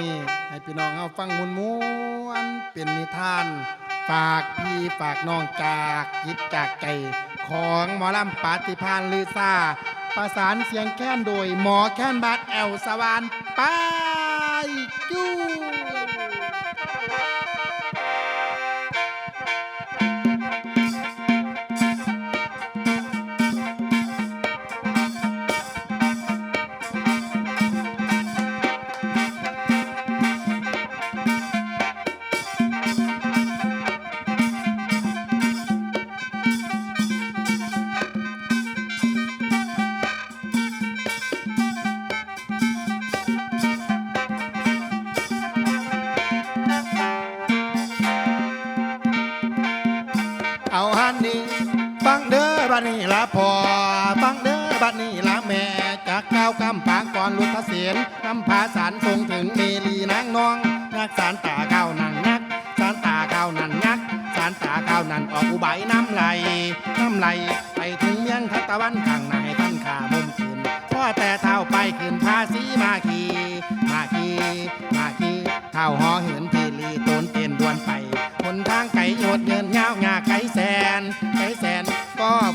นี้ให้พี่น้องเอาฟังมวนมวนเป็นนิทาน ฝากพี่ฝากน้องจากจิตจากใจของหมอลำปาติพานลือซาประสานเสียงแค้นโดยหมอแค้นบาดแอลสวานไปจู้ บัดนี้ละแม่จากก้าวกำปางก่อนลุทเสียนนำพาสารทรงถึงเมลีนางนองนักสารตาเก้านันนักสารตาเก้านันยักสารตาเก้านันออกอุบายน้ำไหลน้ำไหลไปถึงเมียงทัตะวันข้างในท่านขามุมคืนพ่อแต่เท้าไปขึ้นภาษีมาคีมาคีมาคีเท้าหอเหินเพลีตนเตียนดวนไปหนทางไก่โยดเยินเงาวงาก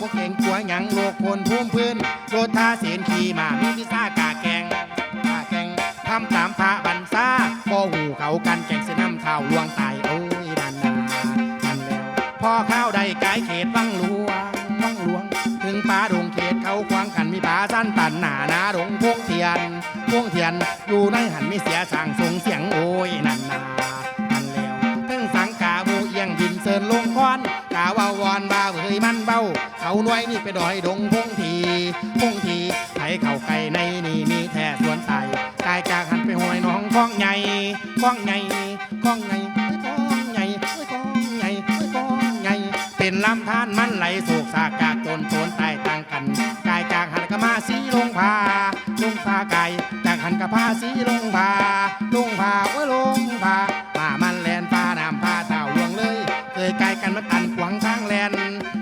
กเก่งกลัวหยังโลกคนพุ่มพื้นโรทาเสียนขี่มามีพิซ่ากาแกงกาแกงทำตามพระบันซาบ่หูเขากันแกงเสน้ำเท้าลวงตายโอ้ยนันนานันแล้วพอข้าวได้กายเขตวังหลวงวังหลวง ถึงป่าดงเขตเขาควางกันมีป่าสั้นตันหนาหนาดงพวงเทียนพวงเทียนอยู่ในหันมีเสียสั่งส่งเสียงาวอนบ่าเฮ้ยมันเบ้า เขาหน่วยนี่ไปดอยดงพงทีพงทีไถเข่าไก่ในนี่มีแท่สวนไตกายจากหันไปห้อยน้องคล้องใหญ่คล้องใหญ่คล้องใหญ่คล้องใหญ่คล้องใหญ่คล้องใหญ่เป็นลำธารมันไหลโศกสากจากตนโตนใต้ต่างกัน กายจากหันก็มาสีลงพา มันตันขวางทางแลน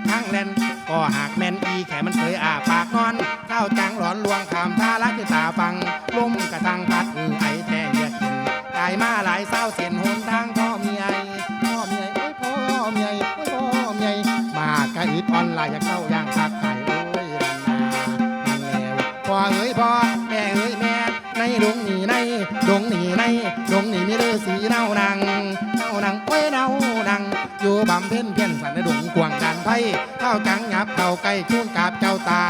ทางแลนก็หากแม่นอีแขมันเคยอาปากนอนเท้าจังหลอนลวงขามท่าลักคือตาฟังลมกระทังพัดอือไอแท้เยียดกินกายมาหลายเศร้าเสียนหนทางพ่อเมียพ่อเมียโอ้ยพ่อเมียโอ้ยพ่อเมียมากะอึดอ่อนลน์อยากเข้าย่างพักไข่โอ้ยรันนานันแล้วพ่อเอ้ยพ่อแม่เอ้ยแม่ในดงนี่ในดงนี่ในดงนี่มีฤาษีเน่านังเน่านัง บำเพ็ญเพียรสันในดงกวางดันไพ่เท่าจังหยับเท่าไก่ทุ่นกาบเจ้าตา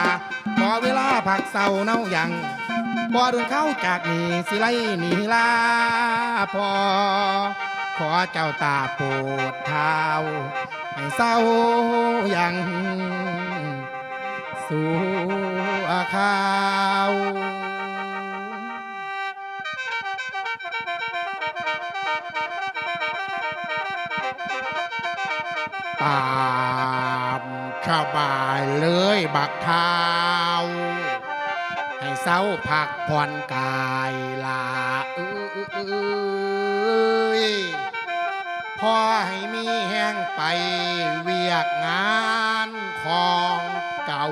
พอเวลาผักเศร้าเน่ายังบ่โดนเข้าจากนี่สิไลหนีลาพอ ขอเจ้าตาโปรดเท้าให้เศร้ายังสู่อาคาว ตามสบายเลยบักเท้าให้เศร้าพักผ่อนกายลาเอ้ยพอให้มีแห้งไปเวียกงานของเก่า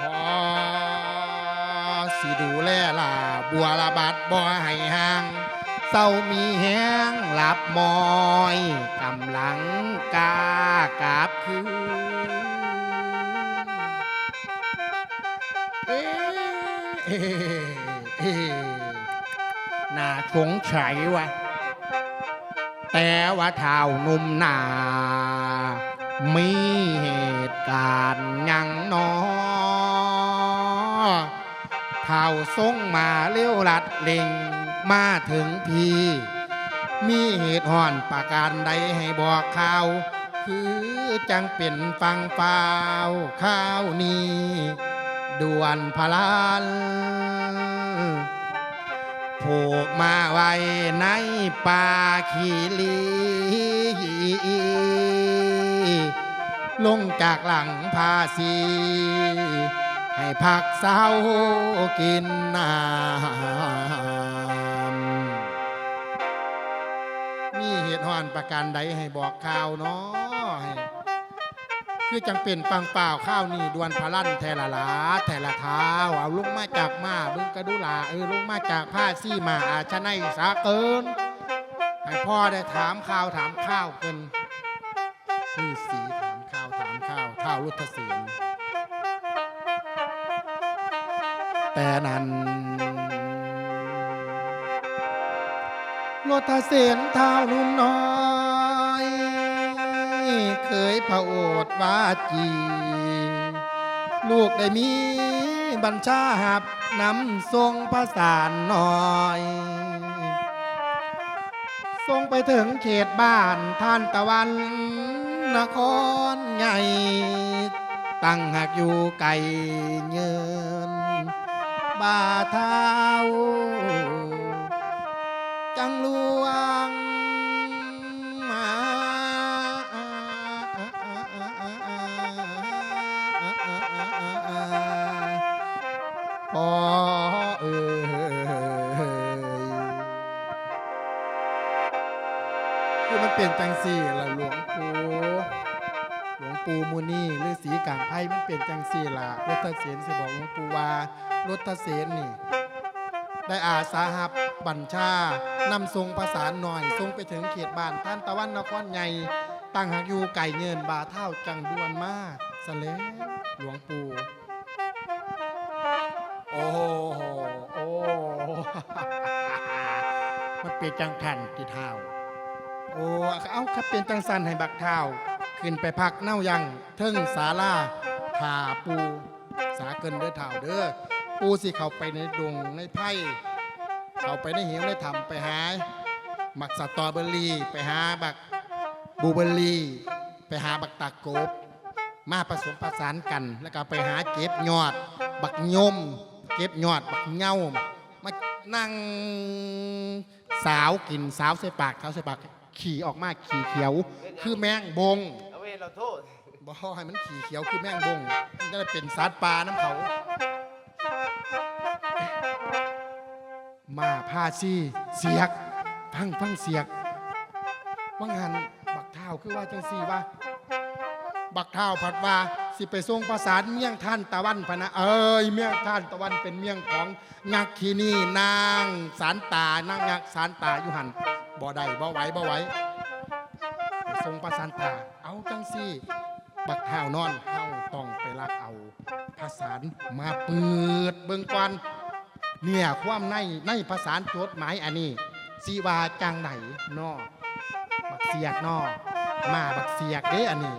พอสิดูแลล่ะบัวละบัดบ่ให้ห่าง เศร้ามีแห้งหลับมอยกำลังกากาบคืนเอ๊เอ๊เอ๊น่าสงสัยวะแต่ว่าเท้าหนุ่มหนา มีเหตุการณ์ยังนอเท่าทรงมาเลี้ยวลัดล็ง มาถึงพีมีเหตุห่อนประการใดให้บอกข่าว คือจังเป็นฟังเปล่าข้าวนี้ด่วนพลานผูกมาไว้ในป่าขีลีลงจากหลังพาสีให้พักเศร้ากินน้ำ อนประการใดให้บอกข่าวเนาะคือจังเป็นปังเปล่าข้าวนี่ดวนพลันแทละลาแทละเท้าเอาลุงมาจากมาบึงกระดุลาเออลุงมาจากผ้าซี่มาอาชะไนสาเกินให้พ่อได้ถามข่าวถามข้าวเกินนี่สีถามข้าวถามข้าวข้าวรุทธศิลแต่นั้น รถเสียนเท้านุ่มน้อยเคยพระโอษว่าจี ลูกได้มีบัญชาหับนำทรงประสานน่อยทรงไปถึงเขตบ้านท่านตะวัน นครใหญ่ ตั้งหากอยู่ไกลเงินบาเท้า จังลวงมาพอเอ่ยคือมันเปลี่ยนแปลงสี่ละหลวงปู่หลวงปู่มูนี่หรือสีกางไพ่มันเปลี่ยนแปลงสี่ละรถเสนสิบอกหลวงปู่ว่ารถเสนนี่ ได้อาสาหับบัญชานำทรงประสานหน่อยทรงไปถึงเขตบ้านท่านตะวันนครใหญ่ตั้งหากอยู่ไก่เงินบาเท่าจังดวนมากสะเลหลวงปู่โอ้โหโอ้โหมันเป็นจังขันที่เท้าโอ้เอาครับเป็นจังสันให้บักเท้าขึ้นไปพักเน่ายังเทิงศาลาถาปู สาเกินเด้อเท้าเด้อ ปูสิเข้าไปในดงในไพ่เข้าไปในเหวในถ้ำไปหาหมักสตรอเบอรี่ไปหาบักบลูเบอรี่ไปหาบักตากบ มาผสมผสานกัน แล้วก็ไปหาเก็บยอด บักยม เก็บยอด บักเงามานั่งสาวกินสาวใส่ปากสาวใส่ปาก ขี่ออกมาขี่เขียว คือแมงบงเอาเวรเราโทษบ่ให้มันขี่เขียวคือแมงบงมันจะได้เป็นสัตว์ป่าน้ำเขา มาพาซี่เสียกพังพังเสียกว่างหันบักเท้าคือว่าจังซี่ว่า บักเท้าผัดว่าสิไปทรงประสานเมี่ยงท่านตะวันพนะเอ้ยเมี่ยงท่านตะวันเป็นเมี่ยงของงักขีนี่นางสารตานางงักสารตาอยู่หันบ่ได้บ่ไหวบ่ไหวไปทรงประสานตา เอาจังซี่ บักเท้านอนเฮาต้องไปลักเอาภาษานมาเปิดเบิ่งก่อน เนี่ยความในในภาษาจดหมายอันนี้สีวาจังไหนนอบักเสียกนอมาบักเสียกเด้อันนี้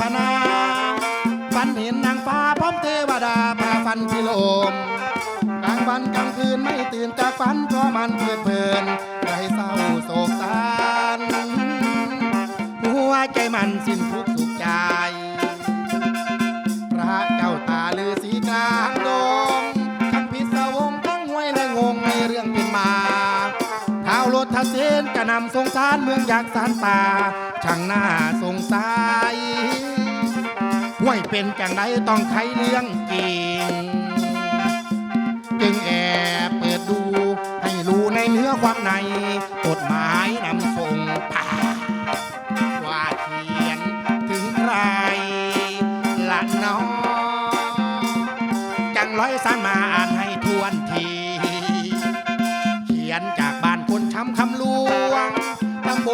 พนาฝันเห็นนางฟ้าพร้อมเทวดาพาฟันพิโลมกลางวันกลางคืนไม่ตื่นจากฝันเพราะมันเพลิดเพลินไรเศร้าโศกสานหัวใจมันสิ้น นกระนำสงสารเมืองอยากสารป่าช่างหน้าสงสายห้วยเป็นจังไดต้องใครเลี้ยงเก่งจึงแอบเปิดดู ให้รู้ในเนื้อความใน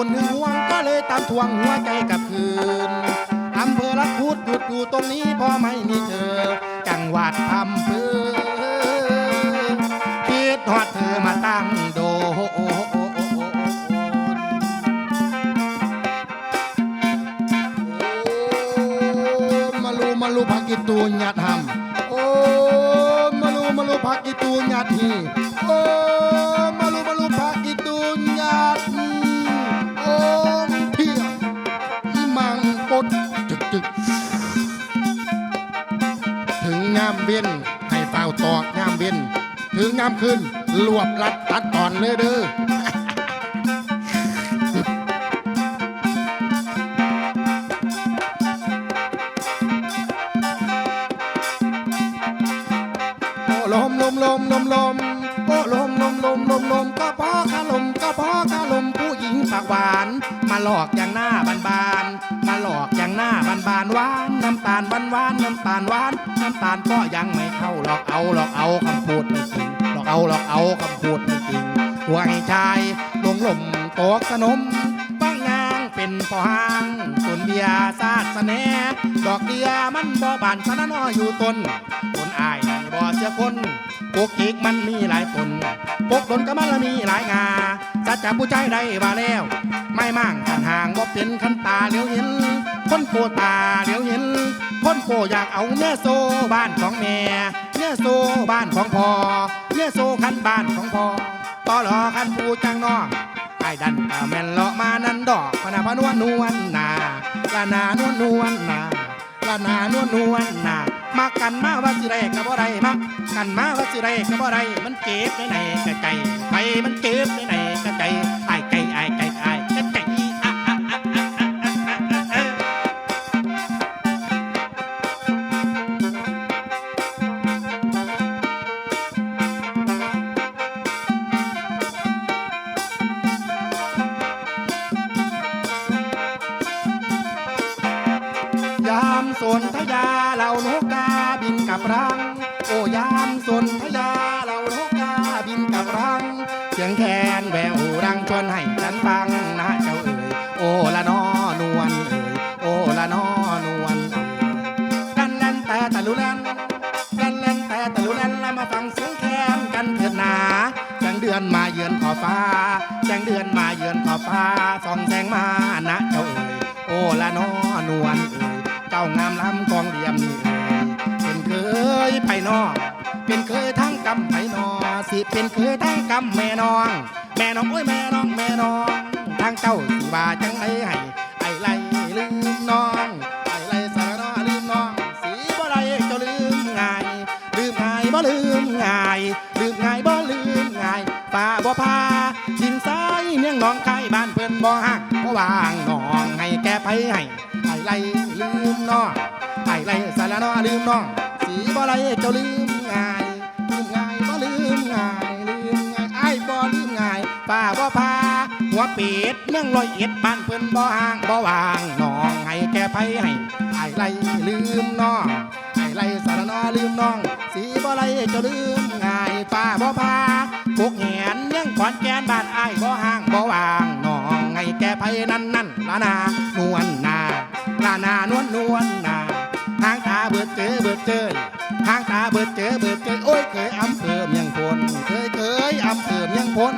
ตำบลหึงหวงก็เลยตามทวงหัวใจกลับคืนอำเภอละพูดหยุดอยู่ตรงนี้พอไม่มีเธอ จังหวัดอำเภอคิดฮอดเธอมาตั้งโดมาลูมาลูพักกิตูญาติหำโอ้มาลูมาลูพักกิตูญาติ ยามคืนรวบลัดตัดอ่อนเลยเด้อลมลมลมลมลมโอ้ลมลมลมลมลมก็พอคาลมก็พอคาลมผู้หญิงปากหวาน มาหลอกอย่างหน้าบานบานมาหลอกอย่างหน้าบานบานหวานน้ำตาลหวานหวานน้ำตาลหวานน้ำตาลก็ยังไม่เข้าหลอกเอาหลอกเอาคำพูดไม่จริง อกเอาหลอกเอาคำพูดไม่จริงหัวให้ชายลงหล่มตกสนมบางนางเป็นพอหางส่วนเบียร์ซาดสะแหนดอกเดียมันบ่บานสะนนออยู่ต้นคนอายนี่บ่เสียคนปกกิกมันมีหลายคนปกตนก็มันละมีหลายงาสัจจะผู้ใจได้ว่าแล้ว ไม่มั่งกันห่างบ่เป็นขันตาเลียวเห็นคนโคตาเลียวเห็นคนโคอยากเอาเนื้อโซบ้านของแม่ เนื้อโซบ้านของพ่อเนื้อโซคันบ้านของพ่อต่อหลอคันปูจังนองไอ้ดันกะแม่นเลาะมานันดอกพนาพนวลนวลนาลานานวลนวลนาลานานวลนวลนามากันมาว่าสิไรก็บ่ได้มักกันมาว่าสิไรก็บ่ได้มันเจ็บในไหนกะใจไปมันเจ็บในไหนกะใจไอ้ใจไอ้ไอ้ก นทยาเหล่านกกาบินกับรัง โอ้ยามสนทยาเหล่านกกาบินกับรัง เสียงแคนแววรังชวนให้ฉันฟังนะเจ้าเอ๋ยโอ้ละนอนวลเอ๋ยโอ้ละนอนวลกันลันแต่ตะลุลันกันลันแต่ตะลุลันแล้วมาฟังเสียงแคนกันเถิดหนาแสงเดือนมาเยือนขอบฟ้าแสงเดือนมาเยือนขอบฟ้าส่องแสงมานะเจ้าเอ๋ยโอ้ละนอนวลเอ๋ย เจ้างามล้ำกองเหลี่ยมนี่เอ่ยเป็นเคยไปนอก เป็นเคยทั้งกำไปนอสิเป็นเคยทั้งกำแม่น้อง แม่น้องโอ้ยแม่น้องแม่น้องทางเจ้าสิว่าจังไดให้ไอ้ไรลืมน้องไอ้ไรสารนอลืมน้องสีบ่ไรเจ้าลืมง่าย ลืมง่ายบ่ลืมง่าย ลืมง่ายบ่ลืมง่ายป่าบ่พาทินซ้ายเมียงน้องไข่บ้านเพิ่นบ่ฮักบ่วางน้องให้แกไผให้ ไอ้ไรลืมน้องไอ้ไรสารน้อลืมน้องสีบ่ไรเจ้าลืมง่ายลืมง่ายบ่ลืมง่ายลืมง่ายไอ้บ่ลืมง่ายป้าบ่พาหัวเป็ดเมืองลอยเอ็ดบ้านเพิ่นบ่ห่างบ่วางน้องให้แก้ไผให้ไอ้ไรลืมน้องไอ้ไรสารน้อลืมน้อง สีบ่ไรเจ้าลืมง่ายป้าบ่พาพวกแหนเมืองขอนแก่นบ้านไอ้บ่ห่างบ่วางน้องให้แก้ไผนั่นนั่นละนานวลนานวลนวลนาทางตาเบิดเจอเบิดเจอทางตาเบิดเจอเบิดเจอโอ้ยเคยอำเภอเมียงพนเคยเคยอำเภอเมียงพน